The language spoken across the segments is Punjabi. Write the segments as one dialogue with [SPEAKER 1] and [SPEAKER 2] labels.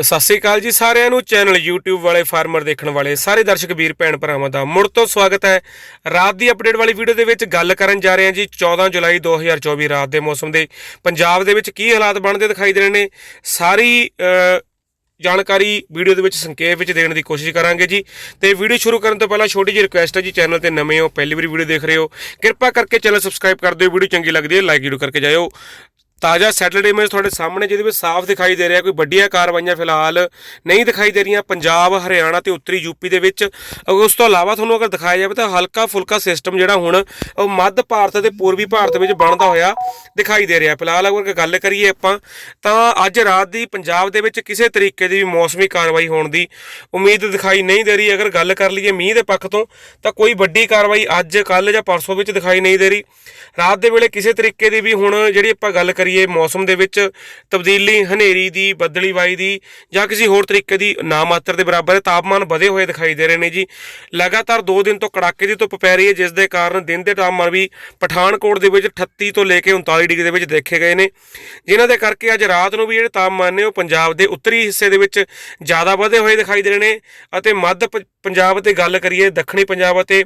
[SPEAKER 1] ਸਤਿ ਸ੍ਰੀ ਅਕਾਲ ਜੀ ਸਾਰਿਆਂ ਨੂੰ। ਚੈਨਲ YouTube ਵਾਲੇ ਫਾਰਮਰ ਦੇਖਣ ਵਾਲੇ, ਸਾਰੇ ਦਰਸ਼ਕ, ਵੀਰ, ਭੈਣ, ਭਰਾਵਾਂ ਦਾ ਮੁੜ ਤੋਂ ਸਵਾਗਤ ਹੈ। ਰਾਤ ਦੀ ਅਪਡੇਟ ਵਾਲੀ ਵੀਡੀਓ ਦੇ ਵਿੱਚ ਗੱਲ ਕਰਨ ਜਾ ਰਹੇ ਹਾਂ ਜੀ 14 ਜੁਲਾਈ 2024 ਰਾਤ ਦੇ ਮੌਸਮ ਦੇ। ਪੰਜਾਬ ਦੇ ਵਿੱਚ ਕੀ ਹਾਲਾਤ ਬਣਦੇ ਦਿਖਾਈ ਦੇ ਰਹੇ ਨੇ? ਸਾਰੀ ਜਾਣਕਾਰੀ ਵੀਡੀਓ ਦੇ ਵਿੱਚ ਸੰਖੇਪ ਵਿੱਚ ਦੇਣ ਦੀ ਕੋਸ਼ਿਸ਼ ਕਰਾਂਗੇ ਜੀ। ਤੇ ਵੀਡੀਓ ਸ਼ੁਰੂ ਕਰਨ ਤੋਂ ਪਹਿਲਾਂ ਛੋਟੀ ਜਿਹੀ ਰਿਕੁਐਸਟ ਹੈ ਜੀ ਚੈਨਲ ਤੇ ਨਵੇਂ ਹੋ, ਪਹਿਲੀ ਵਾਰੀ ਵੀਡੀਓ ਦੇਖ ਰਹੇ ਹੋ। ਕਿਰਪਾ ਕਰਕੇ ਚੈਨਲ ਸਬਸਕ੍ਰਾਈਬ ਕਰ ਦਿਓ। ਵੀਡੀਓ ਚੰਗੀ ਲੱਗਦੀ ਹੈ ਲਾਈਕ ਜ਼ਰੂਰ ਕਰਕੇ ਜਾਇਓ। ਤਾਜ਼ਾ ਸੈਟਰਡੇ ਇਮੇਜ ਤੁਹਾਡੇ ਸਾਹਮਣੇ, ਜਿਹਦੇ ਵਿੱਚ ਸਾਫ਼ ਦਿਖਾਈ ਦੇ ਰਿਹਾ ਕੋਈ ਵੱਡੀਆਂ ਕਾਰਵਾਈਆਂ ਫਿਲਹਾਲ ਨਹੀਂ ਦਿਖਾਈ ਦੇ ਰਹੀਆਂ। ਪੰਜਾਬ, ਹਰਿਆਣਾ ਤੇ ਉੱਤਰੀ ਯੂਪੀ ਦੇ ਵਿੱਚ। ਅਗਰ ਉਸ ਤੋਂ ਇਲਾਵਾ ਤੁਹਾਨੂੰ ਅਗਰ ਦਿਖਾਇਆ ਜਾਵੇ ਤਾਂ ਹਲਕਾ ਫੁਲਕਾ ਸਿਸਟਮ ਜਿਹੜਾ ਹੁਣ, ਉਹ ਮੱਧ ਭਾਰਤ ਤੇ ਪੂਰਬੀ ਭਾਰਤ ਵਿੱਚ ਬਣਦਾ ਹੋਇਆ ਦਿਖਾਈ ਦੇ ਰਿਹਾ। ਫਿਲਹਾਲ ਅਗਰ ਗੱਲ ਕਰੀਏ ਆਪਾਂ, ਤਾਂ ਅੱਜ ਰਾਤ ਦੀ ਪੰਜਾਬ ਦੇ ਵਿੱਚ ਕਿਸੇ ਤਰੀਕੇ ਦੀ ਵੀ ਮੌਸਮੀ ਕਾਰਵਾਈ ਹੋਣ ਦੀ ਉਮੀਦ ਦਿਖਾਈ ਨਹੀਂ ਦੇ ਰਹੀ। ਅਗਰ ਗੱਲ ਕਰ ਲਈਏ ਮੀਂਹ ਦੇ ਪੱਖ ਤੋਂ, ਤਾਂ ਕੋਈ ਵੱਡੀ ਕਾਰਵਾਈ ਅੱਜ ਕੱਲ ਜਾਂ ਪਰਸੋਂ ਵਿੱਚ ਦਿਖਾਈ ਨਹੀਂ ਦੇ ਰਹੀ। ਰਾਤ ਦੇ ਵੇਲੇ ਕਿਸੇ ਤਰੀਕੇ ਦੀ ਵੀ ਹੁਣ ਜਿਹੜੀ ਆਪਾਂ ਗੱਲ ਕਰੀਏ ਮੌਸਮ ਦੇ ਵਿੱਚ ਤਬਦੀਲੀ ਹਨੇਰੀ ਦੀ ਬੱਦਲੀਵਾਈ ਦੀ ਜਾਂ ਕਿਸੇ ਹੋਰ ਤਰੀਕੇ ਦੀ ਨਾ ਮਾਤਰ ਦੇ ਬਰਾਬਰ ਹੈ ਤਾਪਮਾਨ ਵਧੇ ਹੋਏ ਦਿਖਾਈ ਦੇ ਰਹੇ ਨੇ ਜੀ। ਲਗਾਤਾਰ 2 ਦਿਨ ਤੋਂ ਕੜਾਕੇ ਦੀ ਧੁੱਪ ਪੈ ਰਹੀ ਹੈ ਜਿਸ ਦੇ ਕਾਰਨ ਦਿਨ ਦੇ ਤਾਪਮਾਨ ਵੀ ਪਠਾਨਕੋਟ ਦੇ ਵਿੱਚ 38 ਤੋਂ ਲੈ ਕੇ 39 ਡਿਗਰੀ ਦੇ ਵਿੱਚ ਦੇਖੇ ਗਏ ਨੇ। ਜਿਨ੍ਹਾਂ ਦੇ ਕਰਕੇ ਅੱਜ ਰਾਤ ਨੂੰ ਵੀ ਜਿਹੜੇ ਤਾਪਮਾਨ ਨੇ ਉਹ ਪੰਜਾਬ ਦੇ ਉੱਤਰੀ ਹਿੱਸੇ ਦੇ ਵਿੱਚ ਜ਼ਿਆਦਾ ਵਧੇ ਹੋਏ ਦਿਖਾਈ ਦੇ ਰਹੇ ਨੇ ਅਤੇ ਮੱਧ ਪ- ਪੰਜਾਬ ਤੇ ਗੱਲ ਕਰੀਏ ਦੱਖਣੀ ਪੰਜਾਬ ਅਤੇ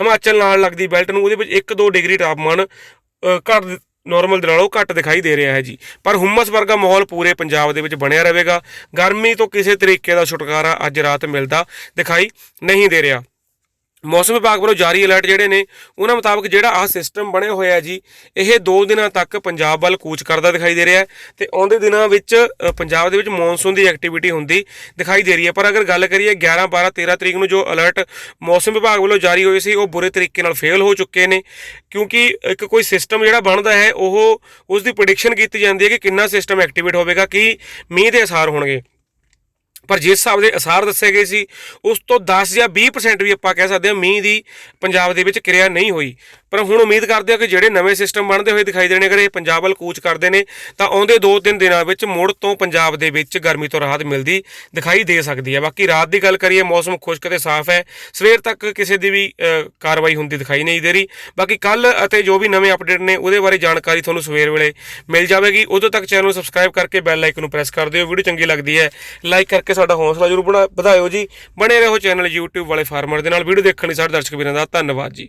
[SPEAKER 1] ਹਿਮਾਚਲ ਨਾਲ ਲੱਗਦੀ ਬੈਲਟ ਨੂੰ ਉਹਦੇ ਵਿੱਚ 1-2 ਡਿਗਰੀ ਤਾਪਮਾਨ ਅ, ਘੱਟ ਨਾਰਮਲ ਦੇ ਨਾਲੋਂ ਘੱਟ ਦਿਖਾਈ ਦੇ ਰਿਹਾ ਹੈ ਜੀ। ਪਰ ਹੁਮਸ ਵਰਗਾ ਮਾਹੌਲ ਪੂਰੇ ਪੰਜਾਬ ਦੇ ਵਿੱਚ ਬਣਿਆ ਰਹੇਗਾ। ਗਰਮੀ ਤੋਂ ਕਿਸੇ ਤਰੀਕੇ ਦਾ ਛੁਟਕਾਰਾ ਅੱਜ ਰਾਤ ਮਿਲਦਾ ਦਿਖਾਈ ਨਹੀਂ ਦੇ ਰਿਹਾ। ਮੌਸਮ ਵਿਭਾਗ ਵੱਲੋਂ ਜਾਰੀ ਅਲਰਟ ਜਿਹੜੇ ਨੇ, ਉਹਨਾਂ ਮੁਤਾਬਕ ਜਿਹੜਾ ਆਹ ਸਿਸਟਮ ਬਣਿਆ ਹੋਇਆ ਹੈ ਜੀ, ਇਹ 2 ਦਿਨਾਂ ਤੱਕ ਪੰਜਾਬ ਵੱਲ ਕੂਚ ਕਰਦਾ ਦਿਖਾਈ ਦੇ ਰਿਹਾ ਹੈ ਤੇ ਆਉਂਦੇ ਦਿਨਾਂ ਵਿੱਚ ਪੰਜਾਬ ਦੇ ਵਿੱਚ ਮੌਨਸੂਨ ਦੀ ਐਕਟੀਵਿਟੀ ਹੁੰਦੀ ਦਿਖਾਈ ਦੇ ਰਹੀ ਹੈ। ਪਰ ਅਗਰ ਗੱਲ ਕਰੀਏ 11 12 13 ਤਰੀਕ ਨੂੰ ਜੋ ਅਲਰਟ ਮੌਸਮ ਵਿਭਾਗ ਵੱਲੋਂ ਜਾਰੀ ਹੋਏ ਸੀ, ਉਹ ਬੁਰੇ ਤਰੀਕੇ ਨਾਲ ਫੇਲ ਹੋ ਚੁੱਕੇ ਨੇ, ਕਿਉਂਕਿ ਇੱਕ ਕੋਈ ਸਿਸਟਮ ਜਿਹੜਾ ਬਣਦਾ ਹੈ, ਉਹ ਉਸ ਦੀ ਪ੍ਰੈਡਿਕਸ਼ਨ ਕੀਤੀ ਜਾਂਦੀ ਹੈ ਕਿ ਕਿੰਨਾ ਸਿਸਟਮ ਐਕਟੀਵੇਟ ਹੋਵੇਗਾ, ਕੀ ਮੀਂਹ ਦੇ ਅਸਰ ਹੋਣਗੇ। ਪਰ ਜਿਸ ਹਿਸਾਬ ਦੇ ਅਸਾਰ ਦੱਸੇ ਗਏ ਸੀ। ਉਸ ਤੋਂ 10 ਜਾਂ 20% ਵੀ ਆਪਾਂ ਕਹਿ ਸਕਦੇ ਹਾਂ ਮੀਂਹ ਦੀ ਪੰਜਾਬ ਦੇ ਵਿੱਚ ਕਿਰਿਆ ਨਹੀਂ ਹੋਈ। ਪਰ ਹੁਣ ਉਮੀਦ ਕਰਦੇ ਹਾਂ ਕਿ ਜਿਹੜੇ ਨਵੇਂ ਸਿਸਟਮ ਬਣਦੇ ਹੋਏ ਦਿਖਾਈ ਦੇਣੇ ਅਗਰ ਇਹ ਪੰਜਾਬ ਵੱਲ ਕੂਚ ਕਰਦੇ ਨੇ, ਤਾਂ ਆਉਂਦੇ 2-3 ਦਿਨਾਂ ਵਿੱਚ ਮੁੜ ਤੋਂ ਪੰਜਾਬ ਦੇ ਵਿੱਚ ਗਰਮੀ ਤੋਂ ਰਾਹਤ ਮਿਲਦੀ ਦਿਖਾਈ ਦੇ ਸਕਦੀ ਹੈ। ਬਾਕੀ ਰਾਤ ਦੀ ਗੱਲ ਕਰੀਏ, ਮੌਸਮ ਖੁਸ਼ਕ ਤੇ ਸਾਫ਼ ਹੈ। ਸਵੇਰ ਤੱਕ ਕਿਸੇ ਦੀ ਵੀ ਕਾਰਵਾਈ ਹੁੰਦੀ ਦਿਖਾਈ ਨਹੀਂ ਦੇ ਰਹੀ। ਬਾਕੀ ਕੱਲ ਅਤੇ ਜੋ ਵੀ ਨਵੇਂ ਅਪਡੇਟ ਨੇ, ਉਹਦੇ ਬਾਰੇ ਜਾਣਕਾਰੀ ਤੁਹਾਨੂੰ ਸਵੇਰ ਵੇਲੇ ਮਿਲ ਜਾਵੇਗੀ। ਉਦੋਂ ਤੱਕ ਚੈਨਲ ਨੂੰ ਸਬਸਕ੍ਰਾਈਬ ਕਰਕੇ ਬੈਲ ਆਈਕਨ ਨੂੰ ਪ੍ਰੈਸ ਕਰ ਦਿਓ। ਵੀਡੀਓ ਚੰਗੀ ਲੱਗਦੀ ਹੈ ਲਾਈਕ ਕਰਕੇ ਸਾਡਾ ਹੌਸਲਾ ਜ਼ਰੂਰ ਬਣਾ- ਵਧਾਇਓ ਜੀ। ਬਣੇ ਰਹੋ ਚੈਨਲ YouTube ਵਾਲੇ ਫਾਰਮਰ ਦੇ ਨਾਲ। ਵੀਡੀਓ ਦੇਖਣ ਲਈ ਸਾਡੇ ਦਰਸ਼ਕ ਵੀਰਾਂ ਦਾ ਧੰਨਵਾਦ ਜੀ।